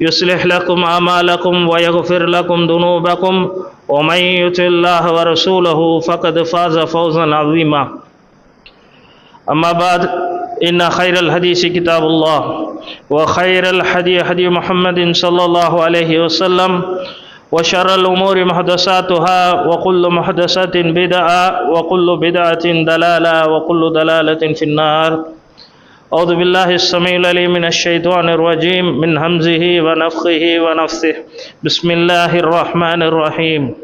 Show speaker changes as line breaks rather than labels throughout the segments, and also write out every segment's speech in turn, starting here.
يصلح لكم أعمالكم ويغفر لكم ذنوبكم ومن يطع الله ورسوله فقد فاز فوزا عظيما. أما بعد إن خير الحديث كتاب الله وخير الحديث حديث محمد صلى الله عليه وسلم وشر الأمور محدثاتها وكل محدثة بدعة وكل بدعة دلالة وكل دلالة في النار. أعوذ بالله السميع العليم من الشيطان الرجيم من همزه ونفخه ونفثه بسم الله الرحمن الرحيم.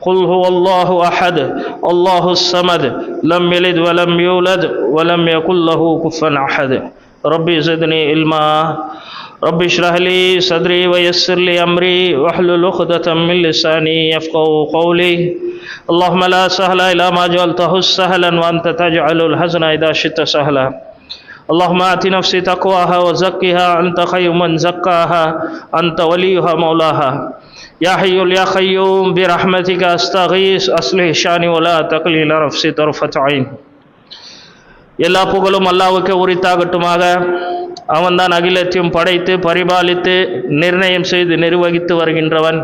قل هو الله أحد الله الصمد لم يلد ولم يولد ولم يكن له كفوا أحد. ربي زدني علما. رب اشرح لي صدري ويسر لي أمري واحلل عقدة من لساني يفقه قولي. اللهم لا سهل إلا ما جعلته سهلا وأنت تجعل الحزن إذا شئت سهلا. اللهم آت نفسي تقواها وزكها أنت خير من زكاها أنت وليها مولاها يا حي يا قيوم برحمتك أستغيث أصلح شاني ولا تقليل نفسي طرفة عين எல்லா புகழும் அல்லாவுக்கு உரித்தாகட்டுமாக அவன்தான் அகிலத்தையும் படைத்து பரிபாலித்து நிர்ணயம் செய்து நிர்வகித்து வருகின்றவன்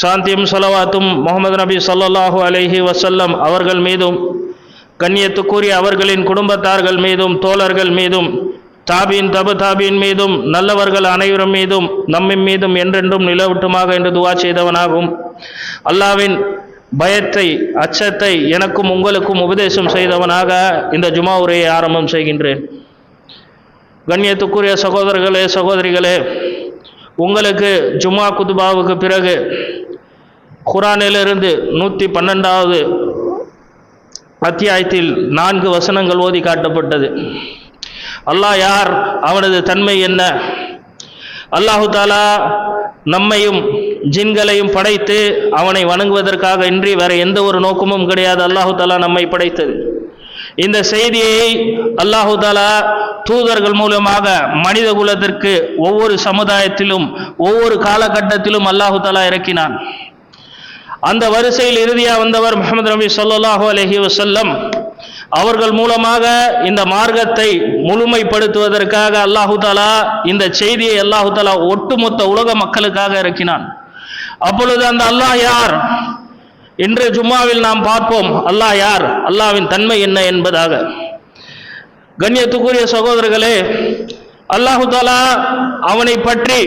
சாந்தியும் சொலவாத்தும் முகமது நபி சொல்லல்லாஹு அலைஹி வசல்லம் அவர்கள் மீதும் கண்ணியத்துக்குரிய அவர்களின் குடும்பத்தார்கள் மீதும் தோழர்கள் மீதும் தாபியின் தபு தாபியின் மீதும் நல்லவர்கள் அனைவரும் மீதும் நம்மின் மீதும் என்றென்றும் நிலவட்டுமாக என்று துவா செய்தவனாகும். அல்லாவின் பயத்தை அச்சத்தை எனக்கும் உங்களுக்கும் உபதேசம் செய்தவனாக இந்த ஜுமா உரையை ஆரம்பம் செய்கின்றேன். கண்ணியத்துக்குரிய சகோதரர்களே சகோதரிகளே உங்களுக்கு ஜுமா குதுபாவுக்கு பிறகு குரானிலிருந்து நூற்றி பன்னெண்டாவது அத்தியாயத்தில் நான்கு வசனங்கள் ஓதி காட்டப்பட்டது. அல்லாஹ் யார்? அவனது தன்மை என்ன? அல்லாஹு தாலா நம்மையும் ஜின்களையும் படைத்து அவனை வணங்குவதற்காக இன்றி வேற எந்த ஒரு நோக்கமும் கிடையாது. அல்லாஹு தாலா நம்மை படைத்தது. இந்த செய்தியை அல்லாஹு தாலா தூதர்கள் மூலமாக மனித குலத்திற்கு ஒவ்வொரு சமுதாயத்திலும் ஒவ்வொரு காலகட்டத்திலும் அல்லாஹு தாலா இறக்கினான். அந்த வரிசையில் இறுதியாக வந்தவர் முகமது நபி சொல்லாஹு அலஹி வசல்லம் அவர்கள் மூலமாக இந்த மார்க்கத்தை முழுமைப்படுத்துவதற்காக அல்லாஹு தாலா இந்த செய்தியை அல்லாஹு தாலா ஒட்டுமொத்த உலக மக்களுக்காக இறக்கினான். அப்பொழுது அந்த அல்லாஹ் யார்? இன்று ஜும்மாவில் நாம் பார்ப்போம் அல்லாஹ் யார்? அல்லாவின் தன்மை என்ன என்பதாக. கண்ணியத்துக்குரிய சகோதரர்களே அல்லாஹு தாலா அவனை பற்றி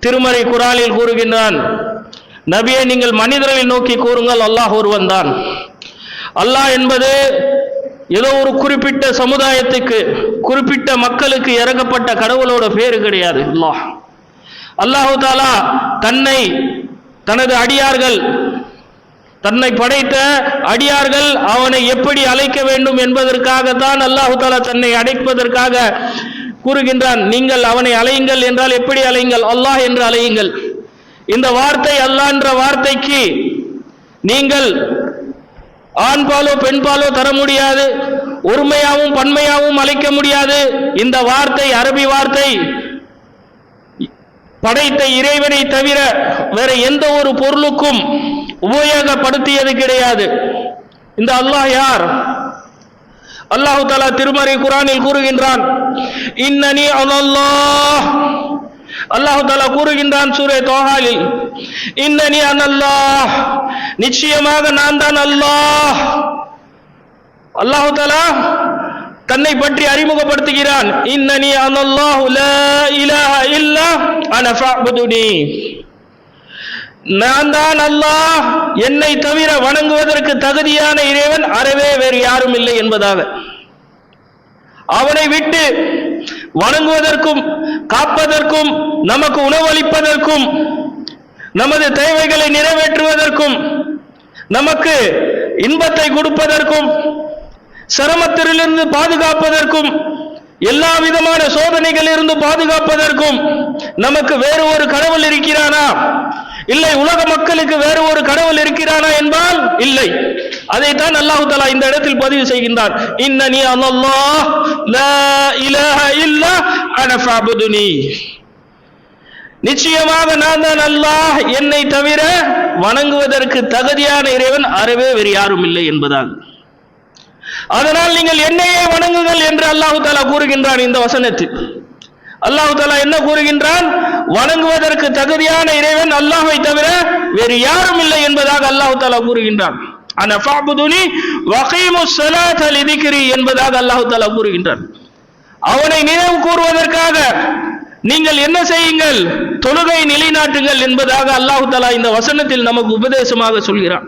திருமறை குரானில் கூறுகின்றான் நபியை நீங்கள் மனிதர்களை நோக்கி கூறுங்கள் அல்லாஹ் ஒருவன் தான் அல்லாஹ் என்பது ஏதோ ஒரு குறிப்பிட்ட சமுதாயத்துக்கு குறிப்பிட்ட மக்களுக்கு இறக்கப்பட்ட கடவுளோட பேரு கிடையாது. அல்லாஹ். அல்லாஹு தாலா தன்னை தனது அடியார்கள் தன்னை படைத்த அடியார்கள் அவனை எப்படி அழைக்க வேண்டும் என்பதற்காகத்தான் அல்லாஹு தாலா தன்னை அடைப்பதற்காக கூறுகின்றான். நீங்கள் அவனை அலையுங்கள் என்றால் எப்படி அலையுங்கள் அல்லாஹ் என்று அலையுங்கள் இந்த வார்த்தை அல்லான்ற வார்த்தைக்கு நீங்கள் ஆண் பாலோ பெண் பாலோ தர முடியாது ஒருமையாவும் பன்மையாவும் அழைக்க முடியாது. இந்த வார்த்தை அரபி வார்த்தை. படைத்த இறைவனை தவிர வேற எந்த ஒரு பொருளுக்கும் உபயோகப்படுத்தியது கிடையாது. இந்த அல்லாஹ் யார்? அல்லாஹு தாலா திருமறை குரானில் கூறுகின்றான் இன்னனி அல்லாஹ் அல்லாஹு தாலா கூறுகின்றான் சூரே தோஹாலில் இன்னனி அனல்லாஹ் நிச்சயமாக நான் தான் அல்லாஹ். அல்லாஹு தாலா தன்னை பற்றி அறிமுகப்படுத்துகிறான் இன்னனி அனல்லாஹு லா இலாஹ இல்லா அன ஃபஅபுதுனி. நான் தான் அல்லாஹ் என்னை தவிர வணங்குவதற்கு தகுதியான இறைவன் அறவே வேறு யாரும் இல்லை என்பதாக. அவனை விட்டு வணங்குவதற்கும் காப்பதற்கும் நமக்கு உணவளிப்பதற்கும் நமது தேவைகளை நிறைவேற்றுவதற்கும் நமக்கு இன்பத்தை கொடுப்பதற்கும் சிரமத்திலிருந்து பாதுகாப்பதற்கும் எல்லா விதமான சோதனைகளிலிருந்து பாதுகாப்பதற்கும் நமக்கு வேறு ஒரு கடவுள் இருக்கிறானா? இல்லை உலக மக்களுக்கு வேறு ஒரு கடவுள் இருக்கிறானா என்பால் இல்லை. அதைத்தான் அல்லாஹு தலா இந்த இடத்தில் பதிவு செய்கின்றான். இன்னனி அனல்லாஹ் லா இலாஹ இல்லா அன ஃபஅபுதுனி. நிச்சயமாக நான் தான் அல்லாஹ் என்னை தவிர வணங்குவதற்கு தகுதியான இறைவன் அறவே வேறு யாரும் இல்லை என்பதாகும் அதனால் நீங்கள் என்னையே வணங்குங்கள் என்று அல்லாஹு தாலா கூறுகின்றான் இந்த வசனத்தில். அல்லாஹு தாலா என்ன கூறுகின்றான்? வணங்குவதற்கு தகுதியான இறைவன் அல்லாஹை தவிர வேறு யாரும் இல்லை என்பதாக அல்லாஹு தாலா கூறுகின்றான். என்பதாக அல்லாஹு தாலா கூறுகின்றான். அவனை நினைவு கூறுவதற்காக நீங்கள் என்ன செய்யுங்கள்? தொழுகை நிலைநாட்டுங்கள் என்பதாக அல்லாஹு தாலா இந்த வசனத்தில் நமக்கு உபதேசமாக சொல்கிறான்.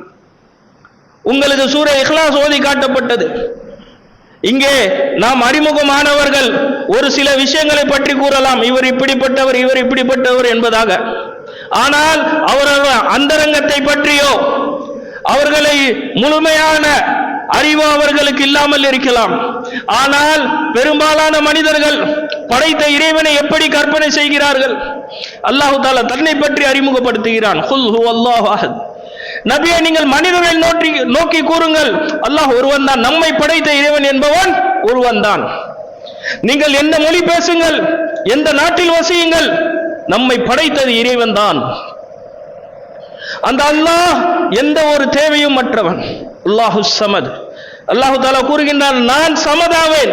உங்களுக்கு சூரிய இஹ்லாஸ் ஓதி காட்டப்பட்டது. இங்கே நாம் அறிமுகமானவர்கள் ஒரு சில விஷயங்களை பற்றி கூறலாம். இவர் இப்படிப்பட்டவர் இவர் இப்படிப்பட்டவர் என்பதாக. ஆனால் அவரவர் அந்தரங்கத்தை பற்றியோ அவர்களை முழுமையான அறிவு அவர்களுக்கு இல்லாமல் இருக்கலாம். ஆனால் பெரும்பாலான மனிதர்கள் படைத்த இறைவனை எப்படி கற்பனை செய்கிறார்கள்? அல்லாஹு தாலா தன்னை பற்றி அறிமுகப்படுத்துகிறான். ஹு நபியை நீங்கள் மனிதர்கள் நோக்கி நோக்கி கூறுங்கள். அல்லாஹ் ஒருவன் தான் நம்மை படைத்த இறைவன் என்பவன் ஒருவன் தான் நீங்கள் எந்த மொழி பேசுங்கள் எந்த நாட்டில் வசியுங்கள் நம்மை படைத்தது இறைவன் தான் அந்த அல்லாஹ் எந்த ஒரு தேவையும் மற்றவன். அல்லாஹு சமத். அல்லாஹு தாலா கூறுகின்றான் நான் சமதாவேன்.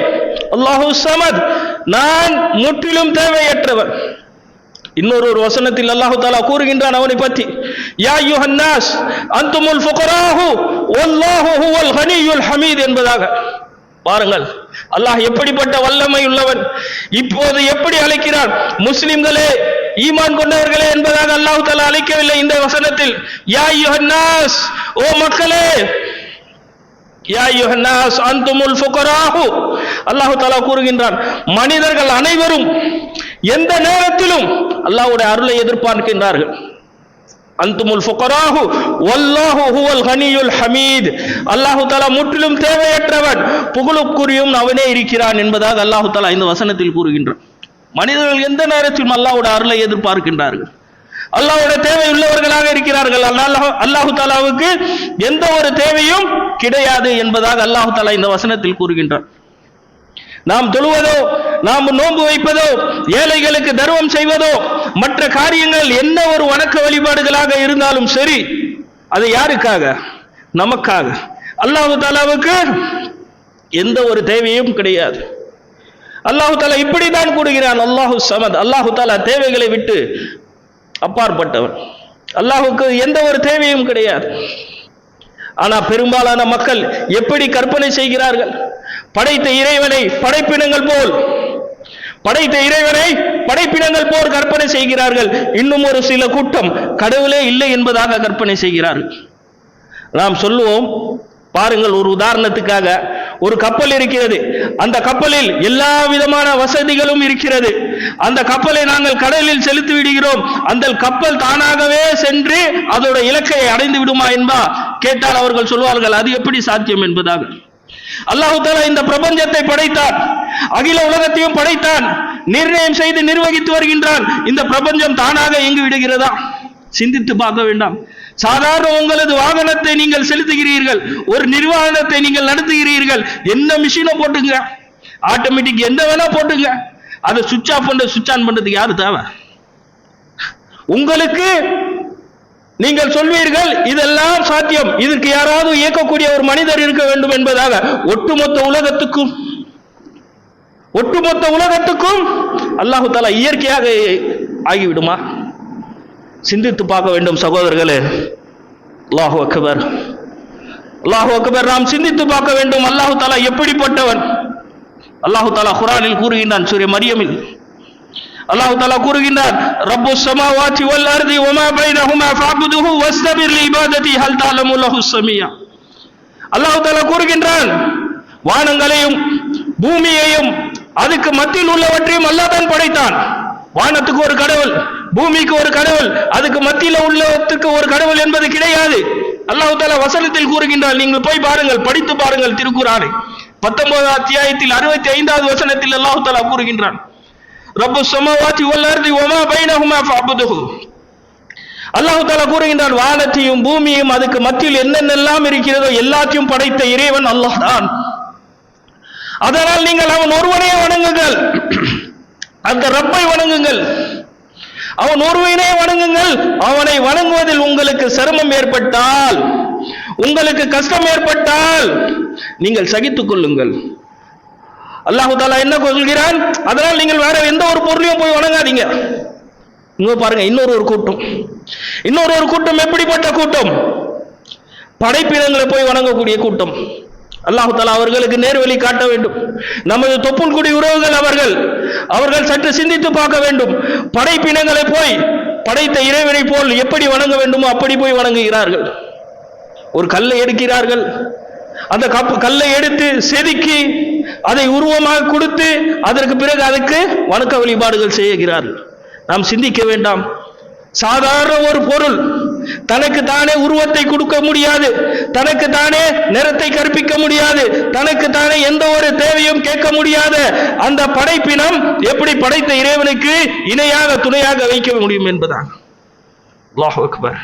அல்லாஹு சமத். நான் முற்றிலும் தேவையற்றவன். இன்னொரு ஒரு வசனத்தில் அல்லாஹு தாலா கூறுகின்றான் அவனை பற்றி. யா யுஹன்னாஸ் அந்துமுல் ஃபுகராஹு வல்லாஹு ஹுவல் ஹனியுல் ஹமீத் என்பதாக. பாருங்கள். அல்லாஹ் எப்படிப்பட்ட வல்லமை உள்ளவன்? இப்போது எப்படி அழைக்கிறான்? முஸ்லிம்களே ஈமான் கொண்டவர்களே என்பதாக அல்லாஹு தாலா அழைக்கவில்லை இந்த வசனத்தில். யா யுஹன்னாஸ் ஓ மக்களே! யா யுஹன்னாஸ் அந்துமுல் ஃபுகராஹு! அல்லாஹு தலா கூறுகின்றான் மனிதர்கள் அனைவரும் எந்த நேரத்திலும் அல்லாஹ்வுடைய அருளை எதிர்பார்க்கின்றார்கள். அந்துமுல் ஃபுகராஹு வல்லாஹு ஹுவல் ஹனியுல் ஹமீத். அல்லாஹு தாலா முற்றிலும் தேவையற்றவன். புகழுக்குரியும் அவனே இருக்கிறான் என்பதாக அல்லாஹு தாலா இந்த வசனத்தில் கூறுகின்றான் மனிதர்கள் எந்த நேரத்திலும் அல்லாஹோட அருளை எதிர்பார்க்கின்றார்கள். அல்லாஹோட தேவை உள்ளவர்களாக இருக்கிறார்கள். அல்லாஹ் அல்லாஹு தாலாவுக்கு எந்த ஒரு தேவையும் கிடையாது என்பதாக அல்லாஹு தாலா இந்த வசனத்தில் கூறுகின்றார் நாம் தொழுவதோ நாம் நோன்பு வைப்பதோ ஏழைகளுக்கு தர்மம் செய்வதோ மற்ற காரியங்கள் என்ன ஒரு வணக்க வழிபாடுகளாக இருந்தாலும் சரி அது யாருக்காக? நமக்காக. அல்லாஹு தாலாவுக்கு எந்த ஒரு தேவையும் கிடையாது. அல்லாஹு தாலா இப்படிதான் கூடுகிறான் அல்லாஹு சமத். அல்லாஹு தாலா தேவைகளை விட்டு அப்பாற்பட்டவன். அல்லாஹுக்கு எந்த ஒரு தேவையும் கிடையாது. ஆனா பெரும்பாலான மக்கள் எப்படி கற்பனை செய்கிறார்கள்? படைத்த இறைவனை படைப்பினங்கள் போல் படைத்த இறைவனை படைப்பினங்கள் போல் கற்பனை செய்கிறார்கள். இன்னும் ஒரு சில கூட்டம் கடவுளே இல்லை என்பதாக கற்பனை செய்கிறார்கள். நாம் சொல்லுவோம் பாருங்கள் ஒரு உதாரணத்துக்காக ஒரு கப்பல் இருக்கிறது. அந்த கப்பலில் எல்லா விதமான வசதிகளும் இருக்கிறது. அந்த கப்பலை நாங்கள் கடலில் செலுத்தி விடுகிறோம். அந்த கப்பல் தானாகவே சென்று அதோட இலக்கை அடைந்து விடுமா என்பா கேட்டால் அவர்கள் சொல்வார்கள் அது எப்படி சாத்தியம் என்பதாக. அல்லாஹு தாலா இந்த பிரபஞ்சத்தை படைத்தான். அகில உலகத்தையும் படைத்தான். நிர்ணயம் செய்து நிர்வகித்து வருகின்றான். இந்த பிரபஞ்சம் தானாக இயங்கி விடுகிறதா? சிந்தித்து பார்க்க வேண்டாம். சாதாரண உங்களது வாகனத்தை நீங்கள் செலுத்துகிறீர்கள். ஒரு நிர்வாகனத்தை நீங்கள் நடத்துகிறீர்கள். என்ன மிஷினை போட்டுங்க? ஆட்டோமேட்டிக் எந்த வேணா போட்டுங்க. அதை சுவிச் ஆஃப் பண்ண சுவிட்ச் ஆன் பண்றதுக்கு யாரு தேவை? உங்களுக்கு நீங்கள் சொல்வீர்கள் இதெல்லாம் சாத்தியம். இதற்கு யாராவது இயக்கக்கூடிய ஒரு மனிதர் இருக்க வேண்டும் என்பதாக. ஒட்டுமொத்த உலகத்துக்கும் ஒட்டுமொத்த உலகத்துக்கும் அல்லாஹு தாலா இயற்கையாக ஆகிவிடுமா? சிந்தித்து பார்க்க வேண்டும் சகோதரர்களே. அல்லாஹு அக்பர். அல்லாஹு அக்பர் நாம் சிந்தித்து பார்க்க வேண்டும் அல்லாஹு தாலா எப்படிப்பட்டவன்? அல்லாஹு தாலா குரானில் கூறுகின்றான் சூரிய மரியமில் அல்லாஹு தாலா கூறுகின்றான் ரப்பு சமாவாத்தி வல் அர்தி வமா பைனஹுமா ஃபஅபுதுஹு வஸ்தபிர் லி இபாததி ஹல் தஅலமு லஹு ஸமியா. அல்லாஹு தாலா கூறுகின்றான் வானங்களையும் பூமியையும் அதுக்கு மத்தியில் உள்ளவற்றையும் அல்லாஹ் தான் படைத்தான். வானத்துக்கு ஒரு கடவுள் பூமிக்கு ஒரு கடவுள் அதுக்கு மத்தியில் உள்ளத்துக்கு ஒரு கடவுள் என்பது கிடையாது. அல்லாஹு தாலா வசனத்தில் கூறுகின்றான் நீங்கள் போய் பாருங்கள் படித்து பாருங்கள் திருக்குறானை. பத்தொன்பதாம் அத்தியாயத்தில் அறுபத்தி ஐந்தாவது வசனத்தில் அல்லாஹு தாலா கூறுகின்றான் ரப்பு சமவாத்தி வல்லர்தி ஒமா பைனகுமா ஃபஅபுதுஹு அல்லாஹு தாலா கூறுகின்றான் வானத்தையும் பூமியையும் அதுக்கு மத்தியில் என்னென்னெல்லாம் இருக்கிறதோ எல்லாத்தையும் படைத்த இறைவன் அல்லாஹ் தான். அதனால் நீங்கள் அவன் ஒருவனே வணங்குங்கள். அந்த ரப்பை வணங்குங்கள். அவன் ஒருவனே வணங்குங்கள். அவனை வணங்குவதில் உங்களுக்கு சிரமம் ஏற்பட்டால் உங்களுக்கு கஷ்டம் ஏற்பட்டால் நீங்கள் சகித்துக் கொள்ளுங்கள். அல்லாஹு தாலா என்ன சொல்கிறான்? அதனால் நீங்கள் வேற எந்த ஒரு பொருளையும் போய் வணங்காதீங்க. இங்க பாருங்க இன்னொரு ஒரு கூட்டம். இன்னொரு ஒரு கூட்டம் எப்படிப்பட்ட கூட்டம்? படைப்பினங்களை போய் வணங்கக்கூடிய கூட்டம். அல்லாஹு தாலா அவர்களுக்கு நேர்வழி காட்ட வேண்டும். நமது தொப்புள்குடி உறவுகள் அவர்கள் அவர்கள் சற்று சிந்தித்து பார்க்க வேண்டும். படைப்பினங்களை போய் படைத்த இறைவனை போல் எப்படி வணங்க வேண்டுமோ அப்படி போய் வணங்குகிறார்கள். ஒரு கல்லை எடுக்கிறார்கள். அந்த கப் கல்லை எடுத்து செதுக்கி அதை உருவமாக கொடுத்து அதற்கு பிறகு அதுக்கு வணக்க வழிபாடுகள் செய்கிறார்கள். நாம் சிந்திக்க வேண்டாம். சாதாரண ஒரு பொருள். தனக்கு தானே உருவத்தை கொடுக்க முடியாது. தனக்கு தானே நிறத்தை கற்பிக்க முடியாது. தனக்கு தானே எந்த ஒரு தேவையும் கேட்க முடியாத. அந்த படைப்பினம் எப்படி படைத்த இறைவனுக்கு இணையாக துணையாக வைக்க முடியும் என்பதான் அல்லாஹ் அக்பர்.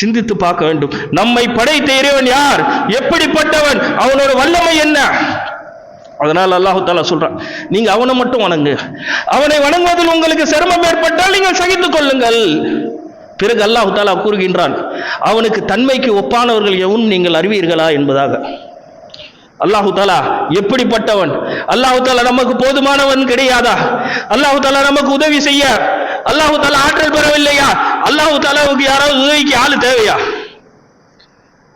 சிந்தித்து பார்க்க வேண்டும். நம்மை படைத்த இறைவன் யார்? எப்படிப்பட்டவன்? அவனோட வல்லமை என்ன? அதனால் அல்லாஹு தாலா சொல்றான் நீங்க அவனை மட்டும் வணங்கு. அவனை வணங்குவதில் உங்களுக்கு சிரமம் ஏற்பட்டால் நீங்கள் சகித்துக் கொள்ளுங்கள். பிறகு அல்லாஹு தாலா கூறுகின்றான் அவனுக்கு தன்மைக்கு ஒப்பானவர்கள் எவனும் நீங்கள் அறிவீர்களா? என்பதாக. அல்லாஹு தாலா எப்படிப்பட்டவன்? அல்லாஹு தாலா நமக்கு போதுமானவன் கிடையாதா? அல்லாஹு தாலா நமக்கு உதவி செய்ய. அல்லாஹு தாலா ஆற்றல் பெறவில்லையா? அல்லாஹு தாலாவுக்கு யாராவது உதவிக்கு ஆளு தேவையா?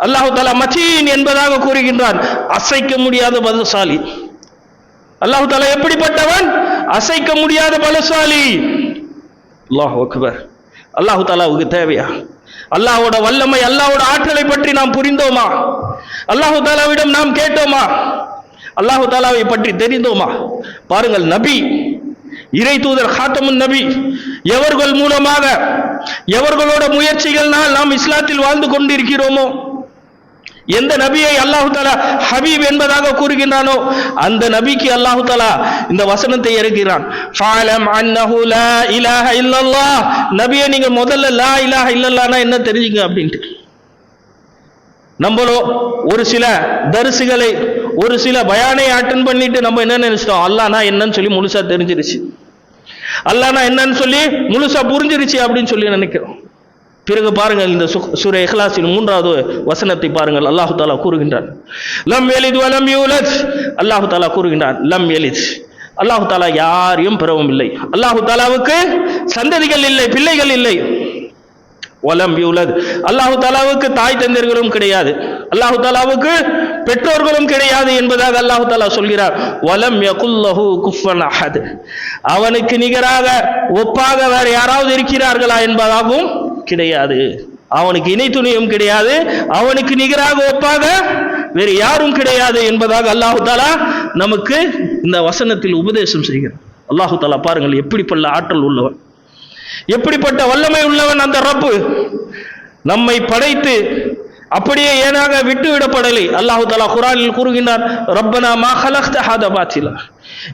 அல்லாஹு தாலா மச்சீன் என்பதாக கூறுகின்றான். அசைக்க முடியாத பலசாலி. அல்லாஹு தாலா எப்படிப்பட்டவன்? அசைக்க முடியாத பலசாலி. அல்லாஹ் அக்பர். அல்லாஹு தாலாவுக்கு தேவையா? அல்லாஹோட வல்லமை அல்லாஹோட ஆற்றலை பற்றி நாம் புரிந்தோமா? அல்லாஹு தாலாவிடம் நாம் கேட்டோமா? அல்லாஹு தாலாவை பற்றி தெரிந்தோமா? பாருங்கள் நபி இறை தூதர் ஹாத்தமுன் நபி எவர்கள் மூலமாக எவர்களோட முயற்சிகள்னால் நாம் இஸ்லாத்தில் வாழ்ந்து கொண்டிருக்கிறோமோ? எந்த நபியை அல்லாஹு தாலா ஹபீப் என்பதாக கூறுகின்றானோ அந்த நபிக்கு அல்லாஹு தாலா இந்த வசனத்தை இறக்கிறான். நபியை நீங்க முதல்ல லா இலாஹ இல்லல்லானா என்ன தெரிஞ்சுங்க அப்படின்ட்டு. நம்மளோ ஒரு சில தரிசுகளை ஒரு சில பயானை அட்டன் பண்ணிட்டு நம்ம என்ன நினைச்சிட்டோம்? அல்லாஹ்னா என்னன்னு சொல்லி முழுசா தெரிஞ்சிருச்சு. அல்லாஹ்னா என்னன்னு சொல்லி முழுசா புரிஞ்சிருச்சு அப்படின்னு சொல்லி நினைக்கிறோம். பிறகு பாருங்கள் இந்த சூரிய இஹ்லாஸின் மூன்றாவது வசனத்தை பாருங்கள். அல்லாஹு தாலா கூறுகின்றான். லம் எலித் வலம் யூலத். அல்லாஹு தாலா கூறுகின்றான் லம் எலித் அல்லாஹு தாலா யாரையும் பெறவும் இல்லை. அல்லாஹு தாலாவுக்கு சந்ததிகள் இல்லை பிள்ளைகள் இல்லை. ஒலம் யூலத். அல்லாஹு தாலாவுக்கு தாய் தந்தர்களும் கிடையாது. அல்லாஹு தாலாவுக்கு பெற்றோர்களும் கிடையாது என்பதாக அல்லாஹு தாலா சொல்கிறார். வலம் யகுல்லஹு குஃபன் அஹத். அவனுக்கு நிகராக ஒப்பாக வேற யாராவது இருக்கிறார்களா என்பதாகவும் கிடையாது. அவனுக்கு இணை துணியும் கிடையாது. அவனுக்கு நிகராக ஒப்பாக வேறு யாரும் கிடையாது என்பதாக அல்லாஹு தாலா நமக்கு இந்த வசனத்தில் உபதேசம் செய்கிறார். அல்லாஹு தாலா பாருங்கள் எப்படிப்பட்ட ஆற்றல் உள்ளவன். எப்படிப்பட்ட வல்லமை உள்ளவன் அந்த ரப்பு? நம்மை படைத்து அப்படியே ஏனாக விட்டு விடப்படலை அல்லாஹு தாலா குரானில் கூறுகின்றார் ரப்பனா மா ஹலக்த பாத்திலா.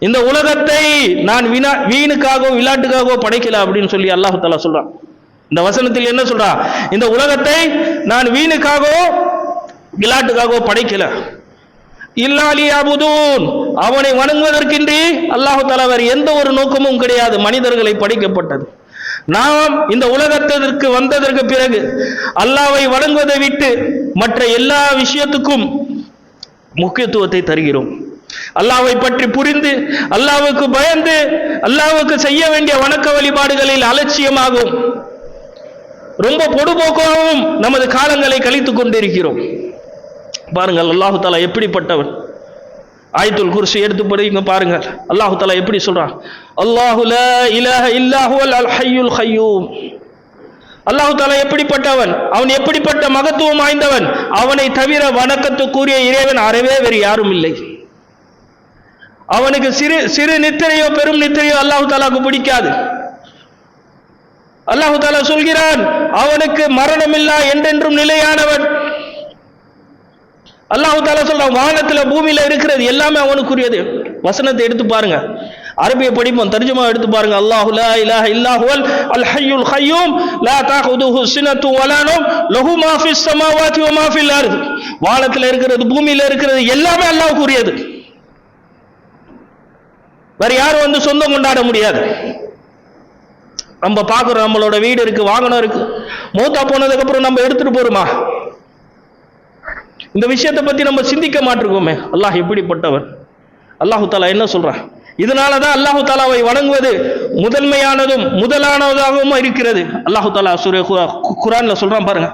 இந்த உலகத்தை நான் வீணா வீணுக்காகவோ விளையாட்டுக்காகவோ படைக்கல அப்படின்னு சொல்லி அல்லாஹு தாலா சொல்றான். இந்த வசனத்தில் என்ன சொல்றா? இந்த உலகத்தை நான் வீணுக்காகவோ விளையாட்டுக்காகவோ படைக்கல. இல்லாலி அபுதூன் அவனை வணங்குவதற்கின்றி அல்லாஹு தாலா வேறு எந்த ஒரு நோக்கமும் கிடையாது. மனிதர்களை படைக்கப்பட்டது. நாம் இந்த உலகத்திற்கு வந்ததற்கு பிறகு அல்லாவை வணங்குவதை விட்டு மற்ற எல்லா விஷயத்துக்கும் முக்கியத்துவத்தை தருகிறோம். அல்லாவை பற்றி புரிந்து அல்லாவுக்கு பயந்து அல்லாவுக்கு செய்ய வேண்டிய வணக்க வழிபாடுகளில் அலட்சியமாகும் ரொம்ப பொடுபோக்காகவும் நமது காலங்களை கழித்துக் கொண்டிருக்கிறோம். பாருங்கள் அல்லாஹு தாலா எப்படிப்பட்டவன்? ஆயத்துல் குர்சி எடுத்து படிங்க பாருங்க. அல்லாஹு தலா எப்படி சொல்றான்? அல்லாஹு இலஹ இல்லாஹு இல்லாஹுவல் அல் ஹய்யுல் ஹையூம் அல்லாஹு தாலா எப்படிப்பட்டவன்? அவன் எப்படிப்பட்ட மகத்துவம் வாய்ந்தவன்? அவனை தவிர வணக்கத்துக்குரிய இறைவன் அறவே வேறு யாரும் இல்லை. அவனுக்கு சிறு சிறு நித்திரையோ பெரும் நித்திரையோ அல்லாஹு தாலாவுக்கு பிடிக்காது. அல்லாஹு தாலா சொல்கிறான் அவனுக்கு மரணமில்லா என்றென்றும் நிலையானவன் அல்லாஹு தாலா சொல்றான் வானத்துல பூமியில இருக்கிறது எல்லாமே அவனுக்குரியது. வசனத்தை எடுத்து பாருங்க. அரபிய படிப்போம் தர்ஜுமா எடுத்து பாருங்க. அல்லாஹு லா இலாஹ இல்லாஹுவல் அல் ஹய்யுல் ஹய்யூம் லா தாஹுதுஹு சினத்து வலானும் லஹு மாஃபிஸ் ஃபிஸ் வ மா ஃபில் வானத்துல இருக்கிறது பூமியில இருக்கிறது எல்லாமே அல்லாஹ்வுக்குரியது. வேற யாரும் வந்து சொந்தம் கொண்டாட முடியாது. நம்ம பார்க்குறோம் நம்மளோட வீடு இருக்கு வாகனம் இருக்கு. மூத்தா போனதுக்கு அப்புறம் நம்ம எடுத்துட்டு போறோமா இந்த விஷயத்தை பத்தி நம்ம சிந்திக்க மாட்டிருக்கோமே அல்லாஹ் எப்படிப்பட்டவர் அல்லாஹு தாலா என்ன சொல்றான் இதனால தான் அல்லாஹு தாலாவை வணங்குவது முதன்மையானதும் முதலானதாகவும் இருக்கிறது அல்லாஹு தாலா சூரிய குரான்ல சொல்றான் பாருங்க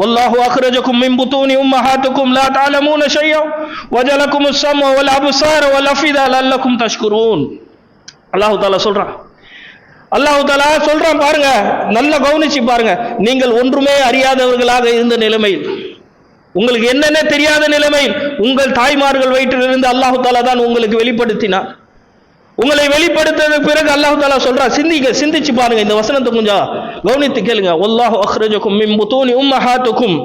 வல்லாஹு அக்ரஜக்கும் மின் புத்தூனி உம்மஹாத்துக்கும் லா தஅலமூன ஷையன் வஜலக்கும் السمع والابصار والافئده لعلكم تشكرون அல்லாஹு தாலா சொல்றான் அல்லாஹு தாலா சொல்றான் பாருங்க நல்லா கவனிச்சு பாருங்க நீங்கள் ஒன்றுமே அறியாதவர்களாக இருந்த நிலைமையில் உங்களுக்கு என்னென்ன தெரியாத நிலைமை? உங்கள் தாய்மார்கள் வயிற்றிலிருந்து அல்லாஹு தாலா தான் உங்களுக்கு வெளிப்படுத்தினார். உங்களை வெளிப்படுத்ததுக்கு பிறகு அல்லாஹு தாலா சொல்றா சிந்திங்க சிந்திச்சு பாருங்க இந்த வசனத்தை கொஞ்சம் கவனித்து கேளுங்க. ஒல்லாஹு அஹ்ரஜக்கும் மிம் புத்தூனி உம்மஹாத்துக்கும்.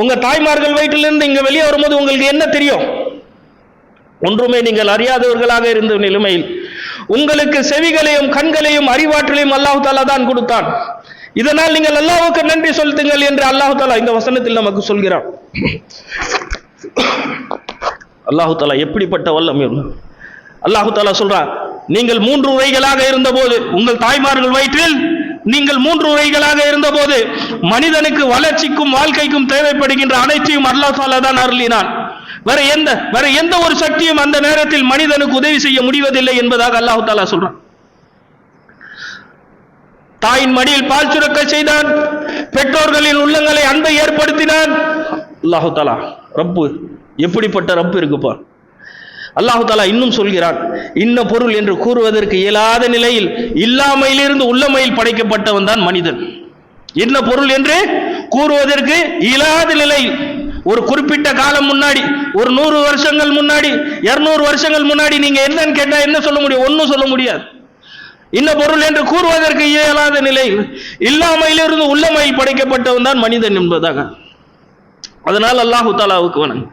உங்க தாய்மார்கள் வயிற்றிலிருந்து இங்க வெளியே வரும்போது உங்களுக்கு என்ன தெரியும்? ஒன்றுமே நீங்கள் அறியாதவர்களாக இருந்த நிலைமையில் உங்களுக்கு செவிகளையும் கண்களையும் அறிவாற்றலையும் அல்லாஹு தாலா தான் கொடுத்தான். இதனால் நீங்கள் அல்லாவுக்கு நன்றி செலுத்துங்கள் என்று அல்லாஹு தாலா இந்த வசனத்தில் நமக்கு சொல்கிறான். அல்லாஹு தாலா எப்படிப்பட்ட வல்லம் அல்லாஹு தாலா சொல்றான் நீங்கள் மூன்று உரைகளாக இருந்தபோது உங்கள் தாய்மார்கள் வயிற்றில் நீங்கள் மூன்று உரைகளாக இருந்தபோது மனிதனுக்கு வளர்ச்சிக்கும் வாழ்க்கைக்கும் தேவைப்படுகின்ற அனைத்தையும் அல்லாஹ் தாலா தான் அருளினான். வேற எந்த வேற எந்த ஒரு சக்தியும் அந்த நேரத்தில் மனிதனுக்கு உதவி செய்ய முடிவதில்லை என்பதாக அல்லாஹு தாலா சொல்றான். தாயின் மடியில் பால் சுரக்க செய்தான். பெற்றோர்களின் உள்ளங்களை அன்பை ஏற்படுத்தினான். அல்லாஹு தாலா ரப்பு எப்படிப்பட்ட ரப்பு இருக்குப்பா அல்லாஹு தாலா இன்னும் சொல்கிறான் இன்ன பொருள் என்று கூறுவதற்கு இயலாத நிலையில் இல்லாமையிலிருந்து உள்ளமையில் படைக்கப்பட்டவன் தான் மனிதன். என்ன பொருள் என்று கூறுவதற்கு இயலாத நிலையில் ஒரு குறிப்பிட்ட காலம் முன்னாடி ஒரு நூறு வருஷங்கள் முன்னாடி இருநூறு வருஷங்கள் முன்னாடி நீங்க என்னன்னு கேட்டா என்ன சொல்ல முடியும்? ஒன்னும் சொல்ல முடியாது. இன்ன பொருள் என்று கூறுவதற்கு இயலாத நிலை. இல்லாமையிலிருந்து உள்ளமையில் படைக்கப்பட்டவன் தான் மனிதன் என்பதாக. அதனால் அல்லாஹு தாலாவுக்கு வணங்கு.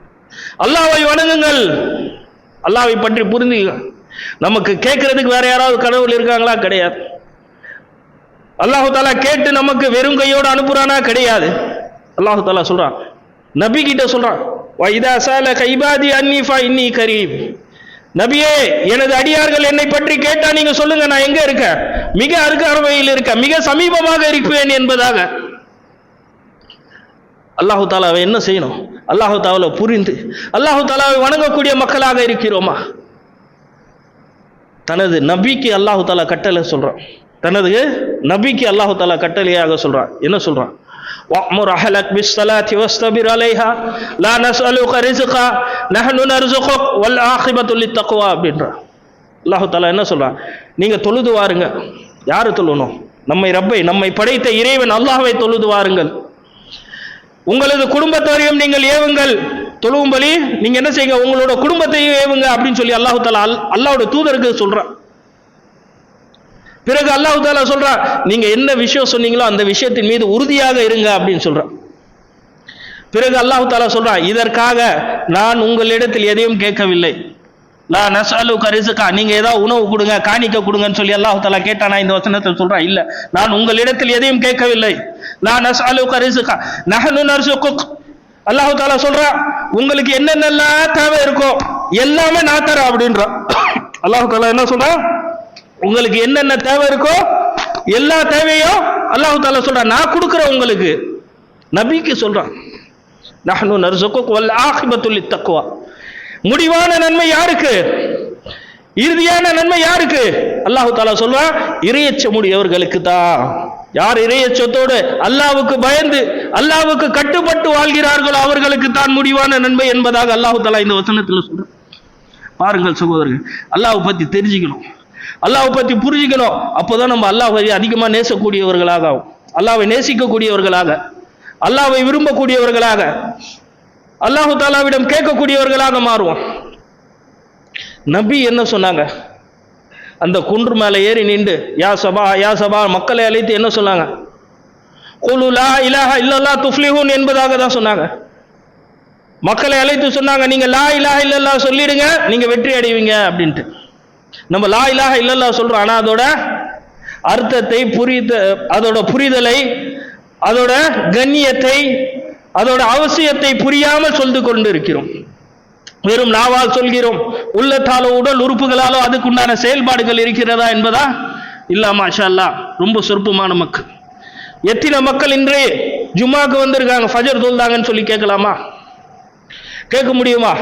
அல்லாவை வணங்குங்கள். அல்லாவை பற்றி புரிந்துங்க நமக்கு கேட்கறதுக்கு வேற யாராவது கடவுள் இருக்காங்களா? கிடையாது. அல்லாஹு தாலா கேட்டு நமக்கு வெறும் கையோடு அனுப்புறானா? கிடையாது. அல்லாஹு தாலா சொல்றான். நபி கிட்ட சொல்றான் வைதா சால கைபாதி அன்னிஃபா இன்னி கரீப். நபியே எனது அடியார்கள் என்னை பற்றி கேட்டா நீங்க சொல்லுங்க நான் எங்க இருக்கேன்? மிக அருகாமையில் இருக்க மிக சமீபமாக இருப்பேன் என்பதாக. அல்லாஹு தாலாவை என்ன செய்யணும்? அல்லாஹு தாவில புரிந்து அல்லாஹு தாலாவை வணங்கக்கூடிய மக்களாக இருக்கிறோமா? தனது நபிக்கு அல்லாஹு தாலா கட்டளை சொல்றான். தனது நபிக்கு அல்லாஹு தாலா கட்டளையாக சொல்றான். என்ன சொல்றான்? وأمر أهلك بالصلاة واصطبر عليها لا نسألك رزقا نحن نرزقك والعاقبة للتقوى அப்படின்றான் அல்லாஹு தாலா என்ன சொல்றான் நீங்க தொழுது வாருங்க யாரு தொழணும் நம்மை ரப்பை நம்மை படைத்த இறைவன் அல்லாஹ்வை தொழுது வாருங்கள் உங்களது குடும்பத்தாரையும் நீங்கள் ஏவுங்கள் தொழுவும்படி நீங்க என்ன செய்யுங்க உங்களோட குடும்பத்தையும் ஏவுங்க அப்படின்னு சொல்லி அல்லாஹு தாலா அல் அல்லாஹ்வோட தூதருக்கு சொல்றான் பிறகு அல்லாஹு தாலா சொல்றான் நீங்க என்ன விஷயம் சொன்னீங்களோ அந்த விஷயத்தின் மீது உறுதியாக இருங்க அப்படின்னு சொல்றான். பிறகு அல்லாஹு தாலா சொல்றான் இதற்காக நான் உங்களிடத்தில் எதையும் கேட்கவில்லை. லா நஸ்அலு கரிசுக்கா நீங்க ஏதாவது உணவு கொடுங்க காணிக்க கொடுங்கன்னு சொல்லி அல்லாஹு தாலா கேட்டானா இந்த வசனத்தில் சொல்றான் இல்ல. நான் உங்களிடத்தில் எதையும் கேட்கவில்லை. லா நஸ்அலு கரிசுக்கா நஹனு நர்சுக்குக் அல்லாஹு தாலா சொல்றான் உங்களுக்கு என்னென்னலாம் தேவை இருக்கோ எல்லாமே நான் தரேன் அப்படின்றான். அல்லாஹு தாலா என்ன சொல்றான்? உங்களுக்கு என்னென்ன தேவை இருக்கோ எல்லா தேவையும் அல்லாஹு தாலா சொல்றான். நான் கொடுக்குறேன் உங்களுக்கு நபிக்கு சொல்றான். நஹ்னு நர்சுக்குக் வல் ஆகிபத்துல் தக்குவா முடிவான நன்மை யாருக்கு? இறுதியான நன்மை யாருக்கு? அல்லாஹு தாலா சொல்றான் இறையச்சமுடையவர்களுக்கு தான். யார் இறையச்சத்தோடு அல்லாவுக்கு பயந்து அல்லாவுக்கு கட்டுப்பட்டு வாழ்கிறார்களோ அவர்களுக்கு தான் முடிவான நன்மை என்பதாக அல்லாஹு தாலா இந்த வசனத்தில் சொல்றான். பாருங்கள் சகோதரர்கள் அல்லாஹ் பத்தி தெரிஞ்சுக்கணும். அல்லாஹ் பற்றி புரிஞ்சிக்கணும். புரிஞ்சுக்கணும் அப்போதான் நம்ம அல்லாஹை அதிகமாக நேசக்கூடியவர்களாக ஆகும் அல்லாவை நேசிக்கக்கூடியவர்களாக அல்லாவை விரும்பக்கூடியவர்களாக அல்லாஹு தாலாவிடம் கேட்கக்கூடியவர்களாக மாறுவோம். நபி என்ன சொன்னாங்க? அந்த குன்று மேலே ஏறி நின்று யா சபா யா சபா மக்களை அழைத்து என்ன சொன்னாங்க? குலு லா இலாஹா இல்லல்லா துஃப்லிஹூன் என்பதாக தான் சொன்னாங்க. மக்களை அழைத்து சொன்னாங்க நீங்கள் லா இலாஹா இல்லல்லா சொல்லிடுங்க நீங்கள் வெற்றி அடைவீங்க அப்படின்ட்டு. நம்ம லா இலாக இல்லல்லா சொல்றோம். ஆனா அதோட அர்த்தத்தை புரித அதோட புரிதலை அதோட கண்ணியத்தை அதோட அவசியத்தை புரியாமல் சொல்லி கொண்டு இருக்கிறோம் வெறும் நாவால் சொல்கிறோம். உள்ளத்தாலோ உடல் உறுப்புகளாலோ அதுக்குண்டான செயல்பாடுகள் இருக்கிறதா என்பதா? இல்ல மாஷா அல்லாஹ் ரொம்ப சொற்பமான மக்கள். எத்தனை மக்கள் இன்றே ஜும்மாக்கு வந்திருக்காங்க ஃபஜர் தோல்தாங்கன்னு சொல்லி கேட்கலாமா? கேட்க முடியுமா?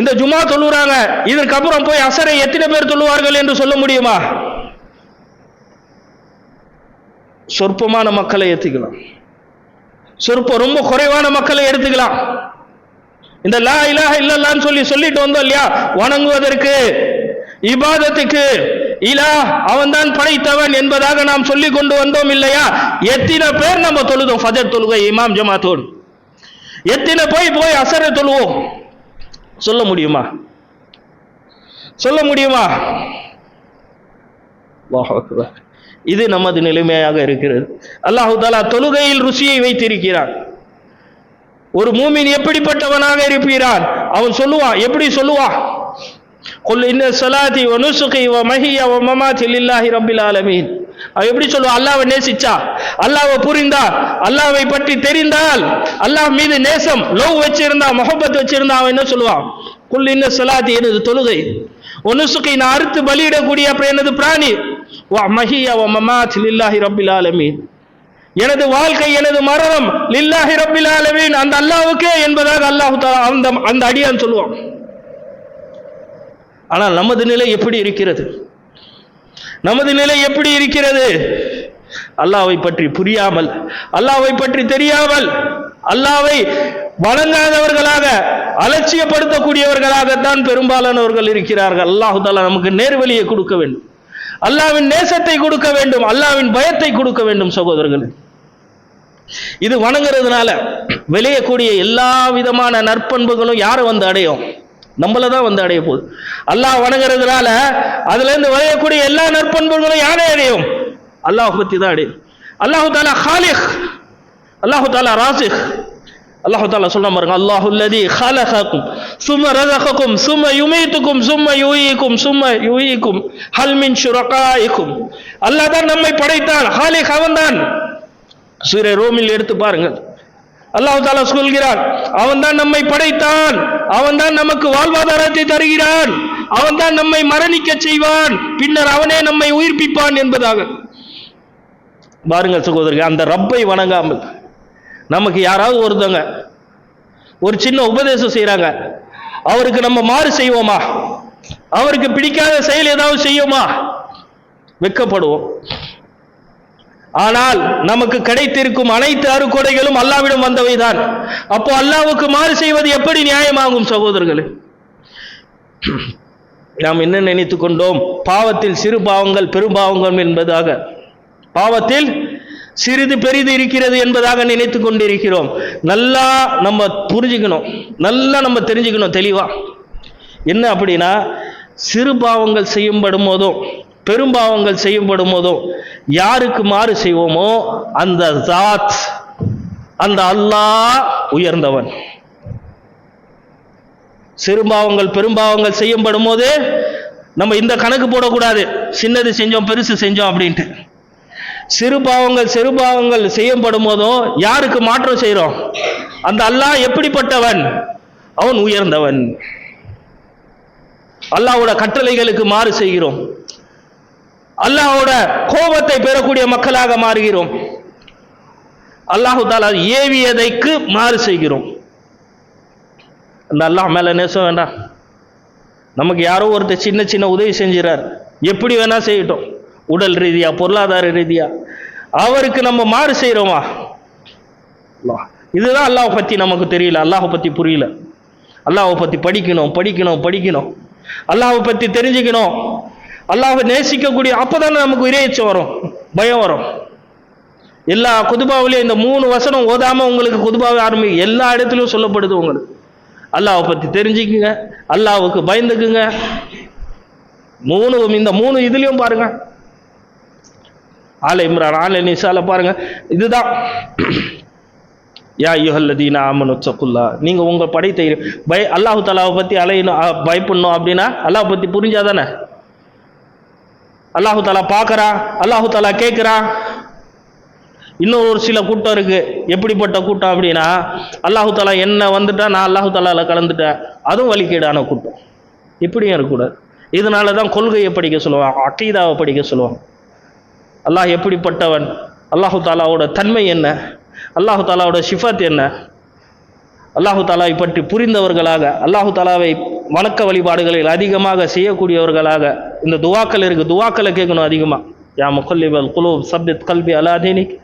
இந்த ஜுமா தொழுறாங்க இதற்கப்புறம் போய் அசரை எத்தனை பேர் தொழுவார்கள் என்று சொல்ல முடியுமா? சொற்பமான மக்களை ஏத்துக்கலாம். சொற்ப ரொம்ப குறைவான மக்களை எடுத்துக்கலாம். இந்த லா இலாஹ இல்லல்லான்னு சொல்லி சொல்லிட்டு வந்தோம் இல்லையா? வணங்குவதற்கு இபாதத்துக்கு இலா அவன்தான் படைத்தவன் என்பதாக நாம் சொல்லி கொண்டு வந்தோம் இல்லையா? எத்தனை பேர் நம்ம தொழுதோம்? ஃபஜர் தொழுகை இமாம் ஜமாத்தோடு. எத்தனை போய் போய் அசரை தொழுவோம்? சொல்ல முடியுமா? சொல்ல முடியுமா? இது நமது நிலைமையாக இருக்கிறது. அல்லாஹு தாலா தொழுகையில் ருசியை வைத்திருக்கிறான். ஒரு மூமின் எப்படிப்பட்டவனாக இருப்பீரான்? அவன் சொல்லுவான் எப்படி சொல்லுவான் கொல் இன்ன சலாதி வ நுசுகி வ மஹிய வ மமா லில்லாஹி ரப்பில் ஆலமீன். அவன் எப்படி சொல்லுவான் அல்லாவை நேசிச்சா? அல்லாவை புரிந்தா? அல்லாவை பற்றி தெரிந்தால் அல்லாஹ் மீது நேசம் லவ் வச்சிருந்தா முகப்பத் வச்சிருந்தா அவன் என்ன சொல்லுவான் குல் இன்ன சலாதி எனது தொழுகை. ஒன்னுசுக்கை நான் அறுத்து பலியிடக்கூடிய அப்புறம் எனது பிராணி. வா மஹியா வா மமாத் லில்லாஹி ரப்பில் ஆலமீன். எனது வாழ்க்கை எனது மரணம் லில்லாஹி ரப்பில் ஆலமீன். அந்த அல்லாவுக்கே என்பதாக அல்லாஹு அந்த அந்த அடியான் சொல்லுவான். ஆனால் நமது நிலை எப்படி இருக்கிறது? நமது நிலை எப்படி இருக்கிறது? அல்லாவை பற்றி புரியாமல் அல்லாவை பற்றி தெரியாமல் அல்லாவை வணங்காதவர்களாக அலட்சியப்படுத்தக்கூடியவர்களாகத்தான் பெரும்பாலானவர்கள் இருக்கிறார்கள். அல்லாஹு தாலா நமக்கு நேர்வழியை கொடுக்க வேண்டும். அல்லாவின் நேசத்தை கொடுக்க வேண்டும் அல்லாவின் பயத்தை கொடுக்க வேண்டும் சகோதரர்களே. இது வணங்குறதுனால விளையக்கூடிய எல்லா விதமான நற்பண்புகளும் யாரை வந்து அடையும்? நம்மளை தான் வந்து அடைய போகுது. அல்லாஹ் வணங்குறதுனால அதுலேருந்து வரையக்கூடிய எல்லா நற்பண்புகளும் யாரை அடையும்? அல்லாஹ் பற்றி தான் அடையும் அல்லாஹு தாலா ஹாலிஹ் அல்லாஹு தாலா ராசிஹ் அல்லாஹு தாலா சொல்ல பாருங்க அல்லாஹுல்லதி ஹாலஹாக்கும் சும ரதகக்கும் சும யுமீத்துக்கும் சும யூயிக்கும் சும யூயிக்கும் ஹல்மின் ஷுரகாயிக்கும் அல்லாஹ் தான் நம்மை படைத்தான் ஹாலிஹ் அவன் தான் சூரிய ரோமில் எடுத்து பாருங்கள். அல்லாஹ் தாலா சொல்கிறான் அவன் தான் நம்மை படைத்தான் அவன் தான் நமக்கு வாழ்வாதாரத்தை தருகிறான் அவன் தான் நம்மை மரணிக்க செய்வான் பின்னர் அவனே நம்மை உயிர்ப்பிப்பான் என்பதாக. பாருங்கள் சகோதரர்கள் அந்த ரப்பை வணங்காமல் நமக்கு யாராவது ஒருத்தவங்க ஒரு சின்ன உபதேசம் செய்கிறாங்க அவருக்கு நம்ம மாறு செய்வோமா? அவருக்கு பிடிக்காத செயல் ஏதாவது செய்யுமா? வெட்கப்படுவோம். ஆனால் நமக்கு கிடைத்திருக்கும் அனைத்து அருக்கொடைகளும் அல்லாவிடம் வந்தவைதான். அப்போ அல்லாவுக்கு மாறு செய்வது எப்படி நியாயமாகும் சகோதரர்களே? நாம் என்ன நினைத்து கொண்டோம்? பாவத்தில் சிறு பாவங்கள் பெரும் பாவங்கள் என்பதாக. பாவத்தில் சிறிது பெரிது இருக்கிறது என்பதாக நினைத்து கொண்டிருக்கிறோம். நல்லா நம்ம புரிஞ்சுக்கணும். நல்லா நம்ம தெரிஞ்சுக்கணும் தெளிவா. என்ன அப்படின்னா சிறு பாவங்கள் செய்யும்படும் போதும் பெரும்பாவங்கள் செய்யப்படும் போதும் யாருக்கு மாறு செய்வோமோ அந்த ஜாத் அந்த அல்லாஹ் உயர்ந்தவன். சிறுபாவங்கள் பெரும்பாவங்கள் செய்யப்படும் போது நம்ம இந்த கணக்கு போடக்கூடாது. சின்னது செஞ்சோம் பெருசு செஞ்சோம் அப்படின்ட்டு. சிறுபாவங்கள் சிறுபாவங்கள் செய்யப்படும் போதும் யாருக்கு மாற்றம் செய்கிறோம் அந்த அல்லாஹ் எப்படிப்பட்டவன்? அவன் உயர்ந்தவன். அல்லாவோட கட்டளைகளுக்கு மாறு செய்கிறோம். அல்லாஹோட கோபத்தை பெறக்கூடிய மக்களாக மாறுகிறோம். அல்லாஹு தாலா ஏவியதைக்கு மாறு செய்கிறோம். அந்த அல்லாஹ் மேல நேசம் வேண்டாம் நமக்கு யாரோ ஒருத்தர் சின்ன சின்ன உதவி செஞ்சிறார். எப்படி வேணா செய்யட்டும். உடல் ரீதியா பொருளாதார ரீதியா. அவருக்கு நம்ம மாறு செய்கிறோமா இதுதான் அல்லாஹ் பற்றி நமக்கு தெரியல. அல்லாஹை பற்றி புரியல. அல்லாஹை பற்றி படிக்கணும் படிக்கணும் படிக்கணும். அல்லாஹை பற்றி தெரிஞ்சுக்கணும். அல்லாஹை நேசிக்கக்கூடிய அப்பதானே நமக்கு இறையச்சம் வரும் பயம் வரும். எல்லா குதுபாவிலையும் இந்த மூணு வசனம் ஓதாமல் உங்களுக்கு குதுபாவை ஆரம்பி எல்லா இடத்துலையும் சொல்லப்படுது உங்களுக்கு. அல்லாவை பற்றி தெரிஞ்சுக்குங்க அல்லாவுக்கு பயந்துக்குங்க. மூணு இந்த மூணு இதுலேயும் பாருங்க. ஆல இம்ரான் ஆல நிசால பாருங்க. இதுதான். யா யுஹல்லதீன ஆமனு சக்குல்லா நீங்க உங்க படைத்த இறை- பய அல்லாஹு தலாவை பற்றி அலையணும் பயப்படணும் அப்படின்னா அல்லாஹ் பற்றி புரிஞ்சாதானே? அல்லாஹு தாலா பார்க்குறான் அல்லாஹு தாலா கேட்குறான் இன்னும் ஒரு சில கூட்டம் இருக்குது எப்படிப்பட்ட கூட்டம் அப்படின்னா அல்லாஹு தாலா என்ன வந்துட்டா நான் அல்லாஹு தாலாவில் கலந்துட்டேன். அதுவும் வழிகேடான கூட்டம். இப்படியும் இருக்கக்கூடாது. இதனால தான் கொள்கையை படிக்க சொல்லுவான் அக்கீதாவை படிக்க சொல்லுவான் அல்லாஹ் எப்படிப்பட்டவன்? அல்லாஹு தாலாவோட தன்மை என்ன? அல்லாஹு தாலாவோட ஷிஃபத் என்ன? அல்லாஹு தாலாவை பற்றி புரிந்தவர்களாக அல்லாஹு தாலாவை வணக்க வழிபாடுகளில் அதிகமாக செய்யக்கூடியவர்களாக இந்த துவாக்கள் இருக்குது துவாக்களை கேட்கணும் அதிகமாக யா முகல்லிபல் குலூப் சப்பித் கல்வி அலாதீனிக்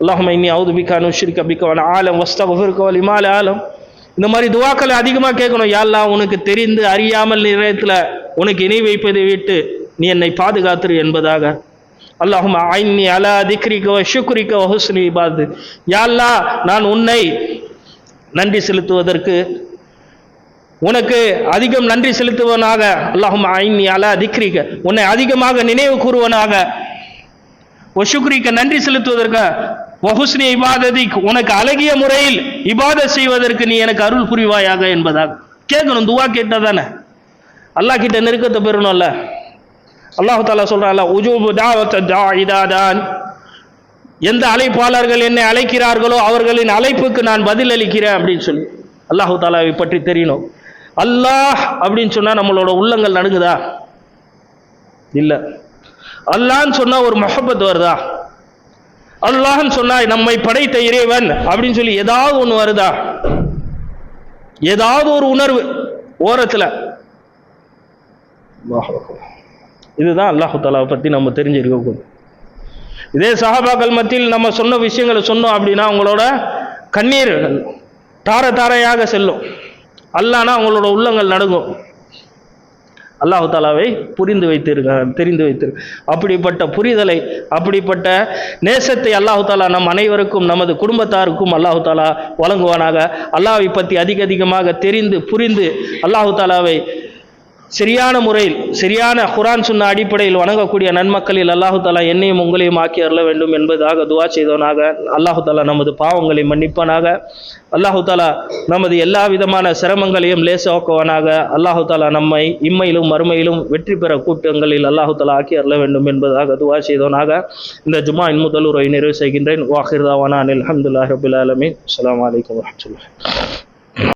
அல்லாஹும இன்னி அவுது பிகா நுஷ்ரிக்க பிக்க ஆலம் ஆலம் வஸ்தகுஃபிருக்க இமால ஆலம். இந்த மாதிரி துவாக்களை அதிகமாக கேட்கணும். யா உனக்கு தெரிந்து அறியாமல் நேரத்தில் உனக்கு இணை வைப்பதை விட்டு நீ என்னை பாதுகாத்துரு என்பதாக. அல்லாஹும் ஐன்னி அலா திக்ரிக்க வ ஹுஸ்னி பாது யாழ்லா நான் உன்னை நன்றி செலுத்துவதற்கு உனக்கு அதிகம் நன்றி செலுத்துவனாக அல்லாஹும் நீ அலா திக்ரிக்க உன்னை அதிகமாக நினைவு கூறுவனாக. ஒஷுக்ரிக்க நன்றி செலுத்துவதற்கு. வஹுஸ்னி இபாததிக் உனக்கு அழகிய முறையில் இபாத செய்வதற்கு நீ எனக்கு அருள் புரிவாயாக என்பதாக. கேட்கணும் துவா கேட்டால் தானே அல்லாஹ் கிட்ட நெருக்கத்தை பெறணும்ல. அல்லாஹு தாலா சொல்றான்ல உஜூபு இதா தான் எந்த அழைப்பாளர்கள் என்னை அழைக்கிறார்களோ அவர்களின் அழைப்புக்கு நான் பதில் அளிக்கிறேன் அப்படின்னு சொல்லி. அல்லாஹு தாலாவை பற்றி தெரியணும். அல்லாஹ் அப்படின்னு சொன்னால் நம்மளோட உள்ளங்கள் நடுங்குதா? இல்லை. அல்லான்னு சொன்னால் ஒரு மொஹப்பத் வருதா? அல்லாஹ்னு சொன்னால் நம்மை படைத்த இறைவன் அப்படின்னு சொல்லி ஏதாவது ஒன்று வருதா? ஏதாவது ஒரு உணர்வு ஓரத்தில். இதுதான் அல்லாஹு தாலாவை பற்றி நம்ம தெரிஞ்சிருக்கக்கூடும் இதே சஹாபாக்கள் மத்தியில் நம்ம சொன்ன விஷயங்களை சொன்னோம் அப்படின்னா அவங்களோட கண்ணீர் தார தாரையாக செல்லும். அல்லானா அவங்களோட உள்ளங்கள் நடுங்கும். அல்லாஹு தாலாவை புரிந்து வைத்திருக்க தெரிந்து வைத்திரு. அப்படிப்பட்ட புரிதலை அப்படிப்பட்ட நேசத்தை அல்லாஹு தாலா நம் அனைவருக்கும் நமது குடும்பத்தாருக்கும் அல்லாஹு தாலா வழங்குவானாக. அல்லாஹ்வை பற்றி அதிக அதிகமாக தெரிந்து புரிந்து அல்லாஹு தாலாவை சரியான முறையில் சரியான குரான் சொன்ன அடிப்படையில் வணங்கக்கூடிய நன்மக்களில் அல்லாஹு தாலா என்னையும் உங்களையும் ஆக்கி அருள வேண்டும் என்பதாக துவா செய்தவனாக. அல்லாஹு தாலா நமது பாவங்களை மன்னிப்பனாக. அல்லாஹு தாலா நமது எல்லா விதமான சிரமங்களையும் லேசாக்குவனாக. அல்லாஹு தாலா நம்மை இம்மையிலும் மறுமையிலும் வெற்றி பெற கூட்டங்களில் அல்லாஹு தாலா ஆக்கி அருள வேண்டும் என்பதாக துவா செய்தவனாக. இந்த ஜுமாயின் முதல் உரை நிறைவு செய்கின்றேன். வாஹிர்தாவானா அனில் அஹமதுல்லாஹ் ரபுல் ஆலமீன். அஸ்ஸலாமு அலைக்கும்